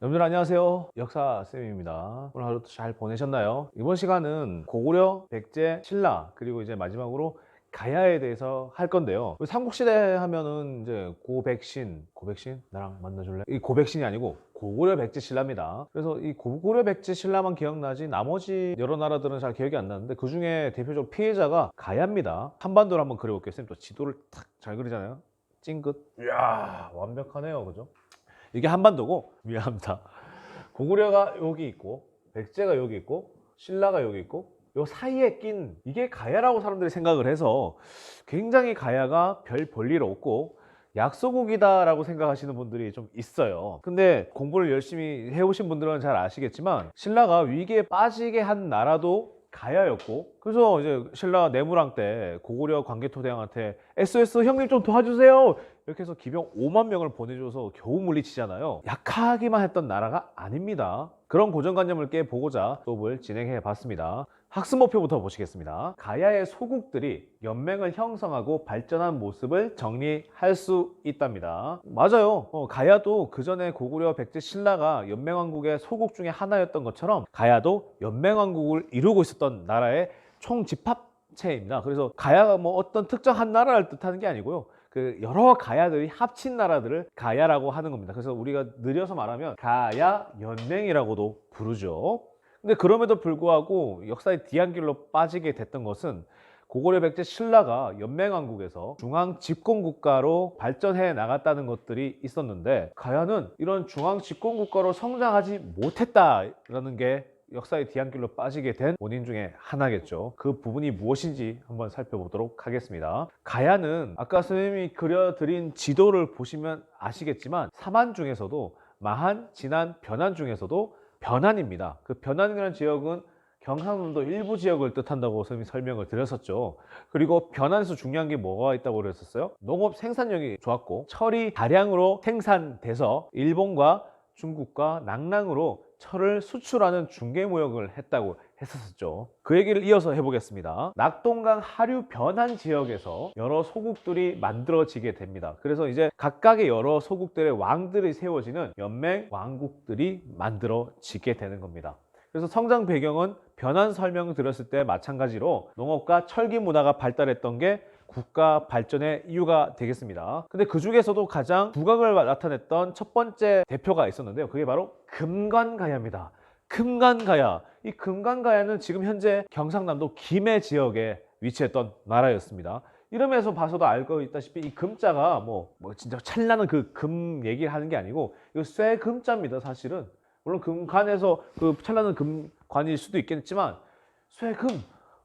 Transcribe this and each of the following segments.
여러분들 안녕하세요. 역사쌤입니다. 오늘 하루도 잘 보내셨나요? 이번 시간은 고구려, 백제, 신라, 그리고 이제 마지막으로 가야에 대해서 할 건데요. 삼국시대 하면은 이제 고백신, 고백신? 나랑 만나줄래? 이 고백신이 아니고 고구려, 백제, 신라입니다. 그래서 이 고구려, 백제, 신라만 기억나지 나머지 여러 나라들은 잘 기억이 안 나는데 그 중에 대표적 피해자가 가야입니다. 한반도를 한번 그려볼게요. 쌤 또 지도를 탁 잘 그리잖아요. 찡긋. 이야, 완벽하네요. 그죠? 이게 한반도고 미안합니다. 고구려가 여기 있고 백제가 여기 있고 신라가 여기 있고 요 사이에 낀 이게 가야라고 사람들이 생각을 해서 굉장히 가야가 별 볼일 없고 약소국이다라고 생각하시는 분들이 좀 있어요. 근데 공부를 열심히 해오신 분들은 잘 아시겠지만 신라가 위기에 빠지게 한 나라도 가야였고 그래서 이제 신라 내무랑 때 고구려 광개토대왕한테 SOS 형님 좀 도와주세요 이렇게 해서 기병 5만 명을 보내줘서 겨우 물리치잖아요. 약하기만 했던 나라가 아닙니다. 그런 고정관념을 깨보고자 수업을 진행해 봤습니다. 학습 목표부터 보시겠습니다. 가야의 소국들이 연맹을 형성하고 발전한 모습을 정리할 수 있답니다. 맞아요. 어, 가야도 그 전에 고구려 백제 신라가 연맹왕국의 소국 중에 하나였던 것처럼 가야도 연맹왕국을 이루고 있었던 나라의 총집합체입니다. 그래서 가야가 뭐 어떤 특정 한 나라를 뜻하는 게 아니고요. 그 여러 가야들이 합친 나라들을 가야라고 하는 겁니다. 그래서 우리가 느려서 말하면 가야 연맹이라고도 부르죠. 근데 그럼에도 불구하고 역사의 뒤안길로 빠지게 됐던 것은 고구려 백제 신라가 연맹왕국에서 중앙 집권 국가로 발전해 나갔다는 것들이 있었는데 가야는 이런 중앙 집권 국가로 성장하지 못했다라는 게 역사의 뒤안길로 빠지게 된 원인 중에 하나겠죠. 그 부분이 무엇인지 한번 살펴보도록 하겠습니다. 가야는 아까 선생님이 그려드린 지도를 보시면 아시겠지만 사만 중에서도 마한, 진안, 변안 중에서도 변안입니다. 그 변안이라는 지역은 경상남도 일부 지역을 뜻한다고 설명을 드렸었죠. 그리고 변안에서 중요한 게 뭐가 있다고 그랬었어요? 농업 생산력이 좋았고 철이 다량으로 생산돼서 일본과 중국과 낙랑으로 철을 수출하는 중개 무역을 했다고 했었죠. 그 얘기를 이어서 해보겠습니다. 낙동강 하류 변한 지역에서 여러 소국들이 만들어지게 됩니다. 그래서 이제 각각의 여러 소국들의 왕들이 세워지는 연맹 왕국들이 만들어지게 되는 겁니다. 그래서 성장 배경은 변한 설명을 들었을 때 마찬가지로 농업과 철기 문화가 발달했던 게 국가 발전의 이유가 되겠습니다. 근데 그 중에서도 가장 두각을 나타냈던 첫 번째 대표가 있었는데요. 그게 바로 금관가야입니다. 금관가야. 이 금관가야는 지금 현재 경상남도 김해 지역에 위치했던 나라였습니다. 이름에서 봐서도 알고 있다시피 이 금자가 뭐, 뭐 진짜 찬란한 그금 얘기를 하는 게 아니고 이거 쇠 금자입니다, 사실은. 물론 금관에서 그 찬란한 금관일 수도 있겠지만 쇠금,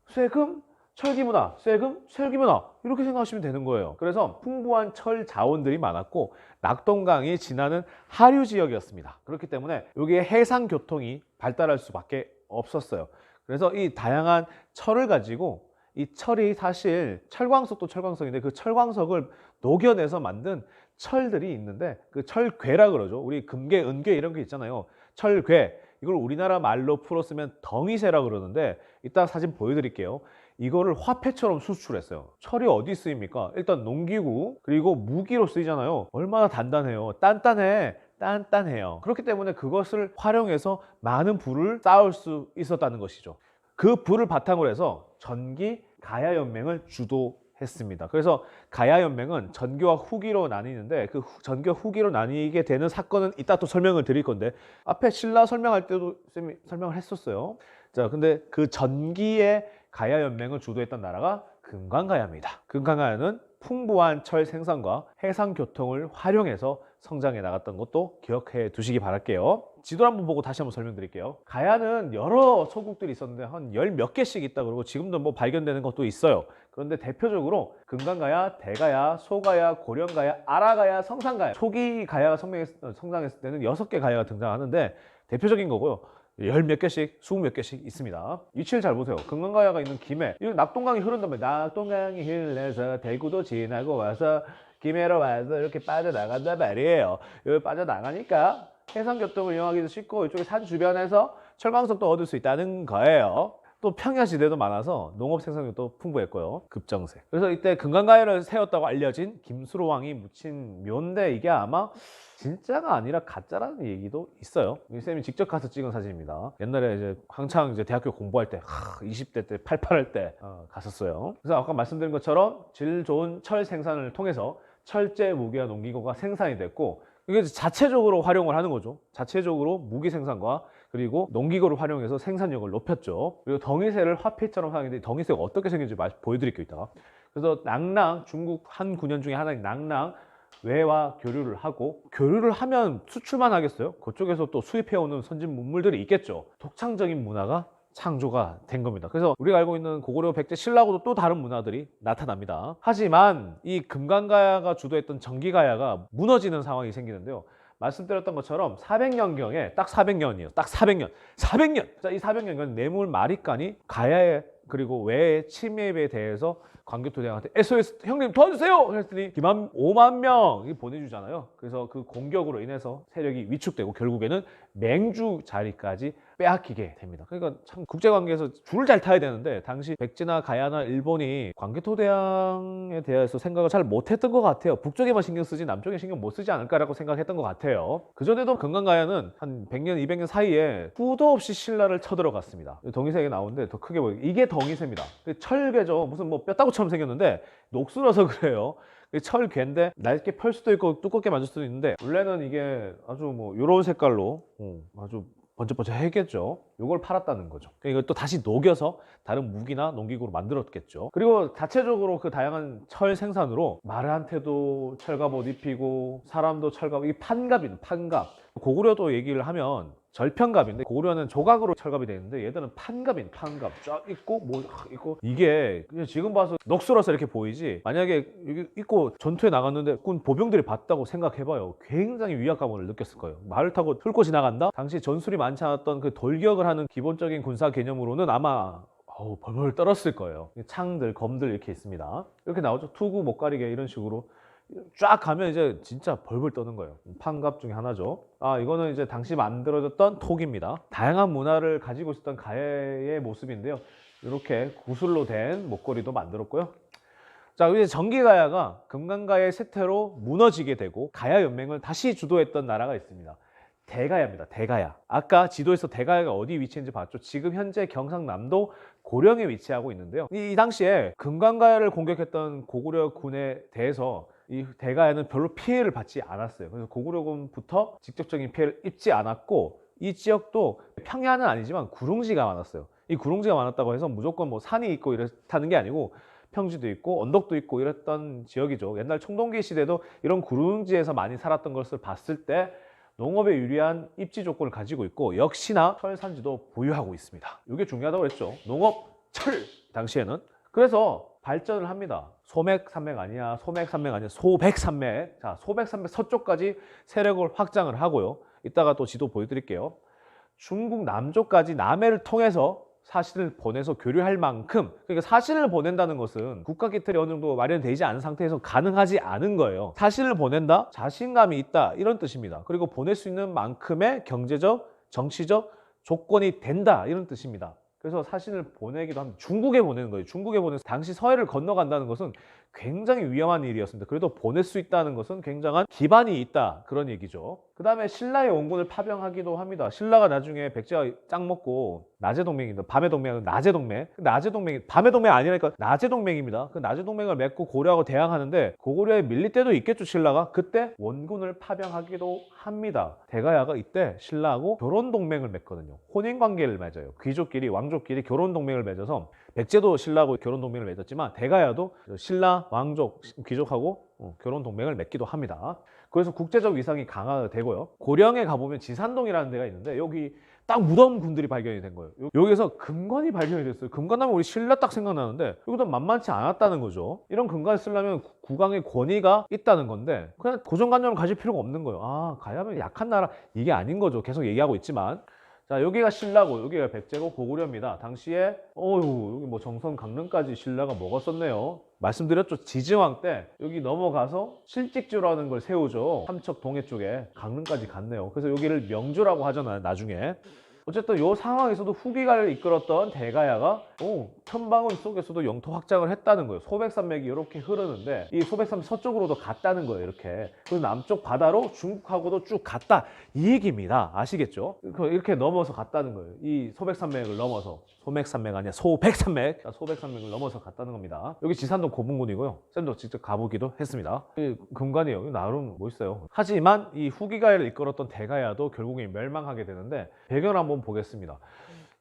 쇠금, 철기문화, 쇠금, 철기문화 이렇게 생각하시면 되는 거예요. 그래서 풍부한 철 자원들이 많았고 낙동강이 지나는 하류 지역이었습니다. 그렇기 때문에 여기에 해상 교통이 발달할 수밖에 없었어요. 그래서 이 다양한 철을 가지고 이 철이 사실 철광석도 철광석인데 그 철광석을 녹여내서 만든 철들이 있는데 그 철괴라 그러죠. 우리 금괴, 은괴 이런 게 있잖아요. 철괴. 이걸 우리나라 말로 풀었으면 덩이쇠라 그러는데 이따 사진 보여드릴게요. 이거를 화폐처럼 수출했어요. 철이 어디 쓰입니까? 일단 농기구 그리고 무기로 쓰이잖아요. 얼마나 단단해요. 단단해. 단단해요. 그렇기 때문에 그것을 활용해서 많은 불을 쌓을 수 있었다는 것이죠. 그 불을 바탕으로 해서 전기 가야 연맹을 주도했습니다. 그래서 가야 연맹은 전교와 후기로 나뉘는데 그 후- 전교 후기로 나뉘게 되는 사건은 이따 또 설명을 드릴 건데 앞에 신라 설명할 때도 쌤이 설명을 했었어요. 자, 근데 그 전기의 가야 연맹을 주도했던 나라가 금관가야입니다. 금관가야는 풍부한 철 생산과 해상 교통을 활용해서 성장해 나갔던 것도 기억해 두시기 바랄게요. 지도를 한번 보고 다시 한번 설명드릴게요. 가야는 여러 소국들이 있었는데 한 열 몇 개씩 있다 그러고 지금도 뭐 발견되는 것도 있어요. 그런데 대표적으로 금강가야, 대가야, 소가야, 고령가야, 아라가야, 성산가야. 초기 가야가 성명했- 성장했을 때는 여섯 개 가야가 등장하는데 대표적인 거고요. 열 몇 개씩, 스무 몇 개씩 있습니다. 위치를 잘 보세요. 금강가야가 있는 김해. 이 낙동강이 흐른다면 낙동강이 흘러서 대구도 지나고 와서 김해로 와서 이렇게 빠져나간단 말이에요. 여기 빠져나가니까 해상교통을 이용하기도 쉽고 이쪽에 산 주변에서 철광석도 얻을 수 있다는 거예요. 또 평야지대도 많아서 농업 생산력도 풍부했고요. 급정세. 그래서 이때 금강가야를 세웠다고 알려진 김수로 왕이 묻힌 묘인데 이게 아마 진짜가 아니라 가짜라는 얘기도 있어요. 이 쌤이 직접 가서 찍은 사진입니다. 옛날에 이제 한창 이제 대학교 공부할 때, 하, 20대 때, 팔팔할 때 어, 갔었어요. 그래서 아까 말씀드린 것처럼 질 좋은 철 생산을 통해서 철제 무기와 농기구가 생산이 됐고 이게 자체적으로 활용을 하는 거죠. 자체적으로 무기 생산과 그리고 농기구를 활용해서 생산력을 높였죠. 그리고 덩이새를 화폐처럼 사용했는데 덩이새가 어떻게 말- 보여드릴게요, 이따가. 그래서 낭랑, 중국 한 군현 중에 하나인 낭랑, 외와 교류를 하고 교류를 하면 수출만 하겠어요? 그쪽에서 또 수입해오는 선진 문물들이 있겠죠. 독창적인 문화가 창조가 된 겁니다. 그래서 우리가 알고 있는 고구려 백제 신라하고도 또 다른 문화들이 나타납니다. 하지만 이 금강가야가 주도했던 정기가야가 무너지는 상황이 생기는데요. 말씀드렸던 것처럼 400년경에 딱 400년이에요. 딱 400년. 400년. 자, 이 400년간 뇌물 마리간이 가야에 그리고 외의 침입에 대해서 광교토대왕한테 SOS 형님 도와주세요! 그랬더니 기만 5만 명이 보내주잖아요. 그래서 그 공격으로 인해서 세력이 위축되고 결국에는 맹주 자리까지 빼앗기게 됩니다. 그러니까 참 국제 관계에서 줄을 잘 타야 되는데 당시 백제나 가야나 일본이 광개토대왕에 대해서 생각을 잘 못했던 것 같아요. 북쪽에만 신경 쓰지 남쪽에 신경 못 쓰지 않을까라고 생각했던 것 같아요. 그 전에도 금강가야는 한 100년, 200년 사이에 후도 없이 신라를 쳐들어갔습니다. 동이새가 나오는데 더 크게 보여요. 이게 덩이새입니다. 철괴죠. 무슨 뭐 뼈다구처럼 생겼는데 녹슬어서 그래요. 철괴인데 넓게 펼 수도 있고 두껍게 만들 수도 있는데 원래는 이게 아주 뭐 이런 색깔로 어, 아주 번쩍번쩍했겠죠. 이걸 팔았다는 거죠. 그러니까 이걸 또 다시 녹여서 다른 무기나 농기구로 만들었겠죠. 그리고 자체적으로 그 다양한 철 생산으로 말한테도 철갑 옷 입히고 사람도 철갑 이 판갑입니다. 판갑. 고구려도 얘기를 하면 절편갑인데 고구려는 조각으로 철갑이 되는데 얘들은 판갑인 판갑. 쫙 있고 뭐 있고. 이게 그냥 지금 봐서 넋으로서 이렇게 보이지? 만약에 여기 있고 전투에 나갔는데 군 보병들이 봤다고 생각해봐요. 굉장히 위압감을 느꼈을 거예요. 말을 타고 훑고 지나간다? 당시 전술이 많지 않았던 그 돌격을 하는 기본적인 군사 개념으로는 아마 어우 벌벌 떨었을 거예요. 창들 검들 이렇게 있습니다. 이렇게 나오죠. 투구 못 가리게 이런 식으로 쫙 가면 이제 진짜 벌벌 떠는 거예요. 판갑 중에 하나죠. 아, 이거는 이제 당시 만들어졌던 톡입니다. 다양한 문화를 가지고 있었던 가야의 모습인데요. 이렇게 구슬로 된 목걸이도 만들었고요. 자, 이제 정기가야가 금강가의 세태로 무너지게 되고 가야 연맹을 다시 주도했던 나라가 있습니다. 대가야입니다. 대가야. 아까 지도에서 대가야가 어디 위치했는지 봤죠. 지금 현재 경상남도 고령에 위치하고 있는데요. 이, 이 당시에 금강가야를 공격했던 고구려 군에 대해서 이 대가야는 별로 피해를 받지 않았어요. 그래서 고구려군부터 직접적인 피해를 입지 않았고 이 지역도 평야는 아니지만 구릉지가 많았어요. 이 구릉지가 많았다고 해서 무조건 뭐 산이 있고 이렇다는 게 아니고 평지도 있고 언덕도 있고 이랬던 지역이죠. 옛날 총동기 시대도 이런 구릉지에서 많이 살았던 것을 봤을 때 농업에 유리한 입지 조건을 가지고 있고 역시나 철산지도 보유하고 있습니다. 이게 중요하다고 그랬죠. 농업, 철 당시에는 그래서 발전을 합니다. 소맥 산맥 아니야, 소맥 산맥 아니야, 소백 산맥. 자, 소백 산맥 서쪽까지 세력을 확장을 하고요. 이따가 또 지도 보여드릴게요. 중국 남쪽까지 남해를 통해서 사신을 보내서 교류할 만큼 그러니까 사신을 보낸다는 것은 국가 기틀이 어느 정도 마련되지 않은 상태에서 가능하지 않은 거예요. 사신을 보낸다, 자신감이 있다 이런 뜻입니다. 그리고 보낼 수 있는 만큼의 경제적, 정치적 조건이 된다 이런 뜻입니다. 그래서 사신을 보내기도 합니다. 중국에 보내는 거예요. 중국에 보내서 당시 서해를 건너간다는 것은 굉장히 위험한 일이었습니다. 그래도 보낼 수 있다는 것은 굉장한 기반이 있다 그런 얘기죠. 그 다음에 신라의 원군을 파병하기도 합니다. 신라가 나중에 백제가 짱 먹고 낮의 동맹입니다. 밤의 동맹은 낮의 동맹. 낮의 동맹이 밤의 동맹 아니라니까 낮의 동맹입니다. 그 낮의 동맹을 맺고 고려하고 대항하는데 고구려에 밀릴 때도 있겠죠 신라가. 그때 원군을 파병하기도 합니다. 대가야가 이때 신라하고 결혼 동맹을 맺거든요. 혼인 관계를 맺어요. 귀족끼리 왕족끼리 결혼 동맹을 맺어서 백제도 신라하고 결혼 동맹을 맺었지만 대가야도 신라 왕족 귀족하고 어, 결혼 동맹을 맺기도 합니다. 그래서 국제적 위상이 강화되고요. 고령에 가보면 지산동이라는 데가 있는데 여기 딱 무덤 군들이 발견이 된 거예요. 요- 여기서 금관이 발견이 됐어요. 금관하면 우리 신라 딱 생각나는데 여기도 만만치 않았다는 거죠. 이런 금관을 쓰려면 구- 국왕의 권위가 있다는 건데 그냥 고정관념을 가질 필요가 없는 거예요. 아 가야면 약한 나라 이게 아닌 거죠. 계속 얘기하고 있지만 자 여기가 신라고 여기가 백제고 고구려입니다. 당시에 어유 여기 뭐 정선 강릉까지 신라가 먹었었네요. 말씀드렸죠 지증왕 때 여기 넘어가서 실직주라는 걸 세우죠. 삼척 동해 쪽에 강릉까지 갔네요. 그래서 여기를 명주라고 하잖아요. 나중에 어쨌든 이 상황에서도 후기가를 이끌었던 대가야가 오, 천방은 속에서도 영토 확장을 했다는 거예요. 소백산맥이 이렇게 흐르는데 이 소백산맥 서쪽으로도 갔다는 거예요. 이렇게. 그리고 남쪽 바다로 중국하고도 쭉 갔다. 이 얘기입니다. 아시겠죠? 그 이렇게 넘어서 갔다는 거예요. 이 소백산맥을 넘어서. 소맥산맥 아니야. 소백산맥. 자, 소백산맥을 넘어서 갔다는 겁니다. 여기 지산동 고분군이고요. 쌤도 직접 가보기도 했습니다. 이 금관이에요. 나름 멋있어요. 하지만 이 후기가야를 이끌었던 대가야도 결국에 멸망하게 되는데 배경을 한번 보겠습니다.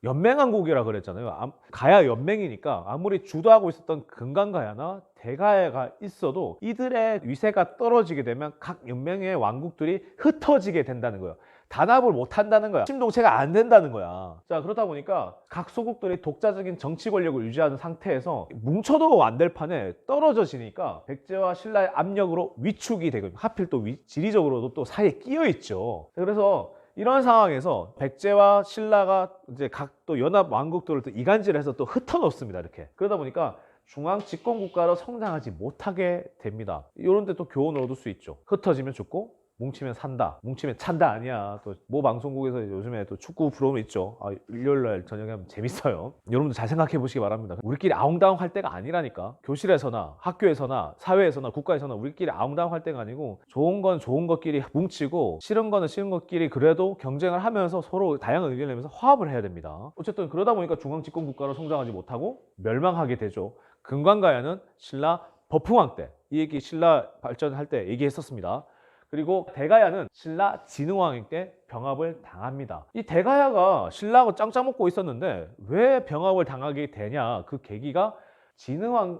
연맹왕국이라 그랬잖아요. 암- 가야 연맹이니까 아무리 주도하고 있었던 금강가야나 대가야가 있어도 이들의 위세가 떨어지게 되면 각 연맹의 왕국들이 흩어지게 된다는 거예요. 단합을 못 한다는 거야. 심동체가 안 된다는 거야. 자, 그러다 보니까 각 소국들이 독자적인 정치 권력을 유지하는 상태에서 뭉쳐도 안 될 판에 떨어져 지니까 백제와 신라의 압력으로 위축이 되고 하필 또 위- 지리적으로도 또 사이에 끼어 있죠. 그래서 이런 상황에서 백제와 신라가 이제 각 또 연합 왕국들을 또 이간질해서 또 흩어놓습니다. 이렇게. 그러다 보니까 중앙 집권 국가로 성장하지 못하게 됩니다. 이런 데 또 교훈을 얻을 수 있죠. 흩어지면 죽고 뭉치면 산다. 뭉치면 찬다 아니야. 또 모 방송국에서 요즘에 또 축구 프로그램 있죠. 아, 일요일 날 저녁에 하면 재밌어요. 여러분들 잘 생각해 보시기 바랍니다. 우리끼리 아웅다웅 할 때가 아니라니까. 교실에서나 학교에서나 사회에서나 국가에서나 우리끼리 아웅다웅 할 때가 아니고 좋은 건 좋은 것끼리 뭉치고 싫은 거는 싫은 것끼리 그래도 경쟁을 하면서 서로 다양한 의견을 내면서 화합을 해야 됩니다. 어쨌든 그러다 보니까 중앙 집권 국가로 성장하지 못하고 멸망하게 되죠. 금관가야는 신라 버풍왕 때 이 얘기 신라 발전할 때 얘기했었습니다. 그리고 대가야는 신라 진흥왕 때 병합을 당합니다. 이 대가야가 신라하고 짱짱 먹고 있었는데 왜 병합을 당하게 되냐? 그 계기가 진흥왕이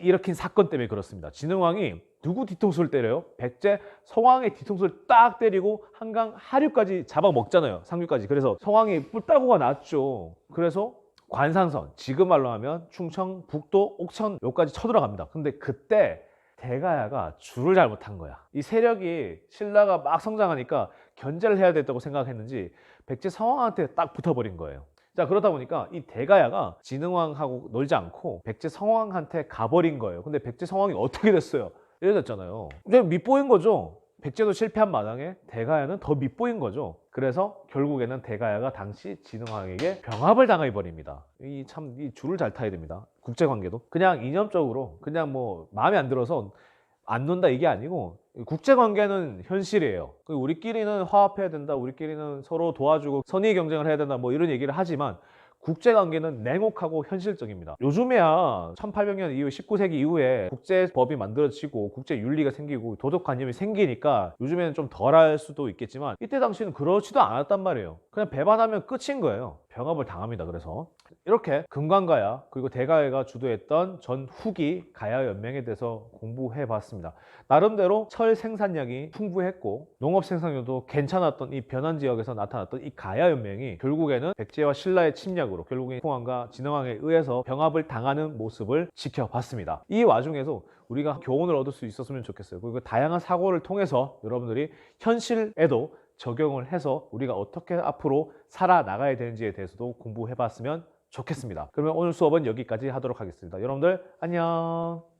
일으킨 사건 때문에 그렇습니다. 진흥왕이 누구 뒤통수를 때려요? 백제 성왕의 뒤통수를 딱 때리고 한강 하류까지 잡아먹잖아요. 상류까지. 그래서 성왕이 뿔따구가 났죠. 그래서 관상선, 지금 말로 하면 충청, 북도, 옥천 여기까지 쳐들어갑니다. 근데 그때 대가야가 줄을 잘못한 거야. 이 세력이 신라가 막 성장하니까 견제를 해야 됐다고 생각했는지 백제 성왕한테 딱 붙어버린 거예요. 자 그러다 보니까 이 대가야가 진흥왕하고 놀지 않고 백제 성왕한테 가버린 거예요. 근데 백제 성왕이 어떻게 됐어요? 이래 됐잖아요. 이제 밑보인 거죠. 백제도 실패한 마당에 대가야는 더 밑보인 거죠. 그래서 결국에는 대가야가 당시 진흥왕에게 병합을 당해 버립니다. 이 참이 줄을 잘 타야 됩니다. 국제 관계도 그냥 이념적으로 그냥 뭐 마음에 안 들어서 안 논다 이게 아니고 국제 관계는 현실이에요. 그 우리끼리는 화합해야 된다. 우리끼리는 서로 도와주고 선의 경쟁을 해야 된다. 뭐 이런 얘기를 하지만 국제 관계는 냉혹하고 현실적입니다. 요즘에야 1800년 이후 19세기 이후에 국제법이 만들어지고 국제 윤리가 생기고 도덕관념이 생기니까 요즘에는 좀 덜할 수도 있겠지만 이때 당시는 그렇지도 않았단 말이에요. 그냥 배반하면 끝인 거예요. 병합을 당합니다. 그래서 이렇게 금관가야 그리고 대가야가 주도했던 전 후기 가야 연맹에 대해서 공부해 봤습니다. 나름대로 철 생산량이 풍부했고 농업 생산량도 괜찮았던 이 변환 지역에서 나타났던 이 가야 연맹이 결국에는 백제와 신라의 침략으로 결국엔 홍왕과 진흥왕에 의해서 병합을 당하는 모습을 지켜봤습니다. 이 와중에서 우리가 교훈을 얻을 수 있었으면 좋겠어요. 그리고 다양한 사고를 통해서 여러분들이 현실에도 적용을 해서 우리가 어떻게 앞으로 살아나가야 되는지에 대해서도 공부해 봤으면 좋겠습니다. 그러면 오늘 수업은 여기까지 하도록 하겠습니다. 여러분들 안녕.